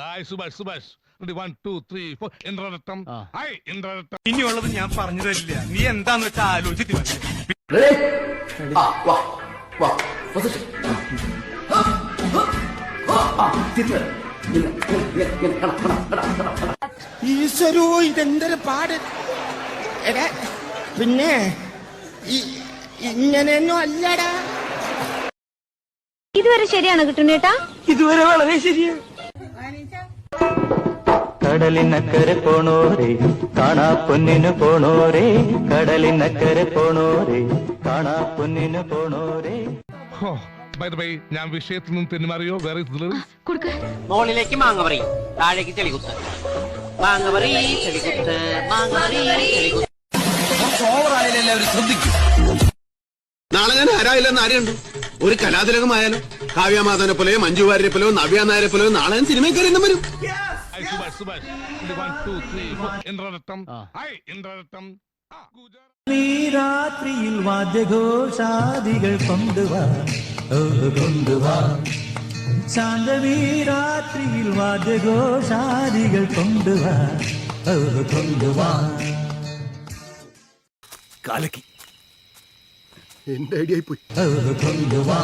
Hi Subhash Subhash. One two three four ഇന്ദ്രരത്തം ആ. Hi ഇന്ദ്രരത്തം ഇനിയുള്ളത് ഞാൻ പറഞ്ഞു തരില്ല. നീ എന്താന്ന് വെച്ചാൽ ആലോചിച്ചിട്ട് മതി. ഈശ്വരോ ഇതെന്തൊരു പാട്. എടാ പിന്നെ ഇ- ഇങ്ങനെയൊന്നും അല്ലടാ. ഇതുവരെ ശരിയാണോ കിട്ടുന്നേട്ടാ ഇതുവരെ വളരെ ശരിയാണ് കടലിനക്കരെ പോണോരേ കാണാ പൊന്നിന് പോണോരേ കടലിനക്കരെ പോണോരേ കാണാ പൊന്നിന് പോണോരേ. ബൈ ബൈ ഞാൻ വിഷയത്തിൽ നിന്ന് തെന്നുമാറിയോ? വേറെ മോളിലേക്ക് മാങ്ങ മാങ്ങ താഴേക്ക് ചെളികുത്ത്. മാങ്ങ പറി ചെളികുത്ത്. മാങ്ങ ചെളികുത്ത് നാളെ ഞാൻ ആരായില്ലെന്ന് ആരെയുണ്ട്? ഒരു കലാതിലകമായാലും കാവ്യമാധവനെ പോലെ മഞ്ജു വാര്യരെ പോലെയോ നവ്യ നായരെ പോലെയോ നാളെ സിനിമയിൽ കയറി എന്നും വരും. രാത്രിയിൽ വാദ്യഘോഷാദികൾ കൊണ്ടുവാ. കൊണ്ടുവാ. ശാന്തമീ രാത്രിയിൽ വാദ്യഘോഷാദികൾ കൊണ്ടുവാ. കൊണ്ടുവാ. എന്റെ ഐഡിയ പോയി ഓ കൊണ്ടുവാ